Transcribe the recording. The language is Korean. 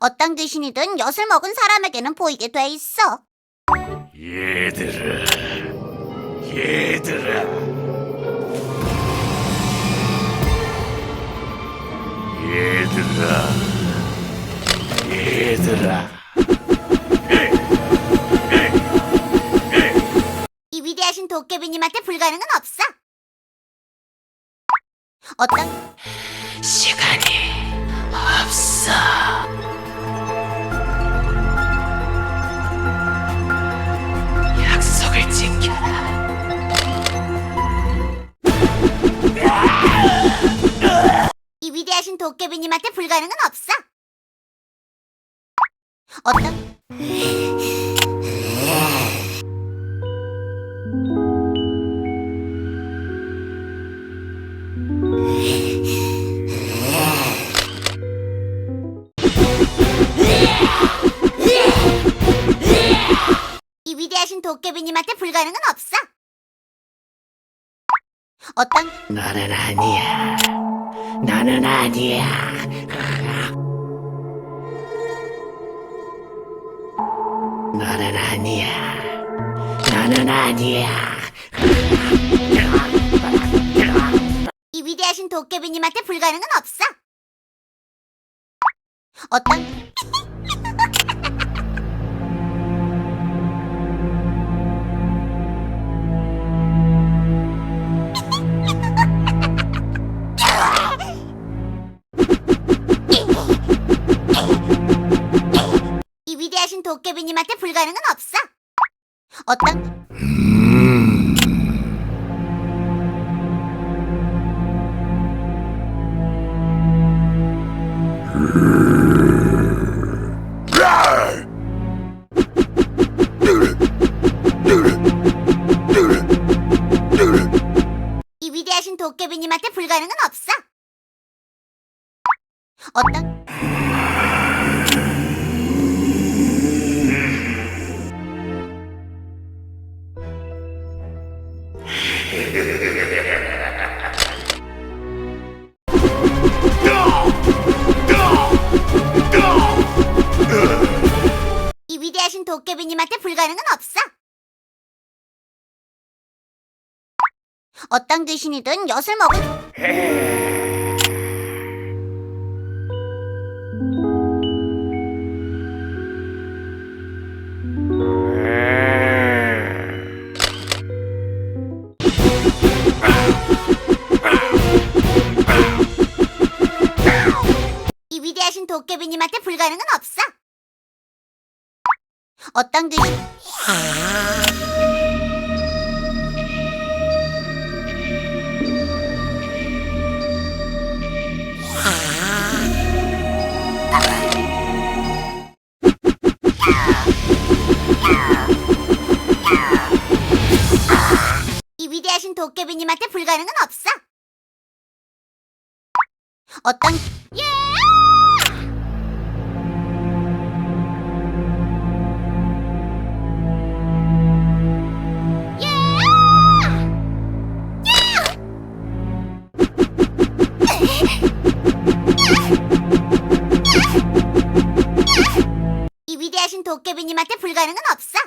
어떤 귀신이든 엿을 먹은 사람에게는 보이게 돼 있어. 얘들아, 얘들아. 얘들아, 얘들아. 이 위대하신 도깨비님한테 불가능은 없어. 어떤 시간이 없어. 이 위대하신 도깨비님한테 불가능은 없어. 어떤 이 위대하신 도깨비님한테 불가능은 없어. 어떤 나는 아니야. 나는 아니야. 나는 아니야. 나는 아니야. 이 위대하신 도깨비님한테 불가능은 없어. 어떤 이 위대하신 도깨비님한테 불가능은 없어. 어떤 이 위대하신 도깨비님한테 불가능은 없어. 어떤 이 위대하신 도깨비님한테 불가능은 없어. 어떤 귀신이든 엿을 먹은 불가능은 없어. 어떤 귀신 이 위대하신 도깨비님한테 불가능은 없어. 어떤 예! 사신 도깨비님한테 불가능은 없어.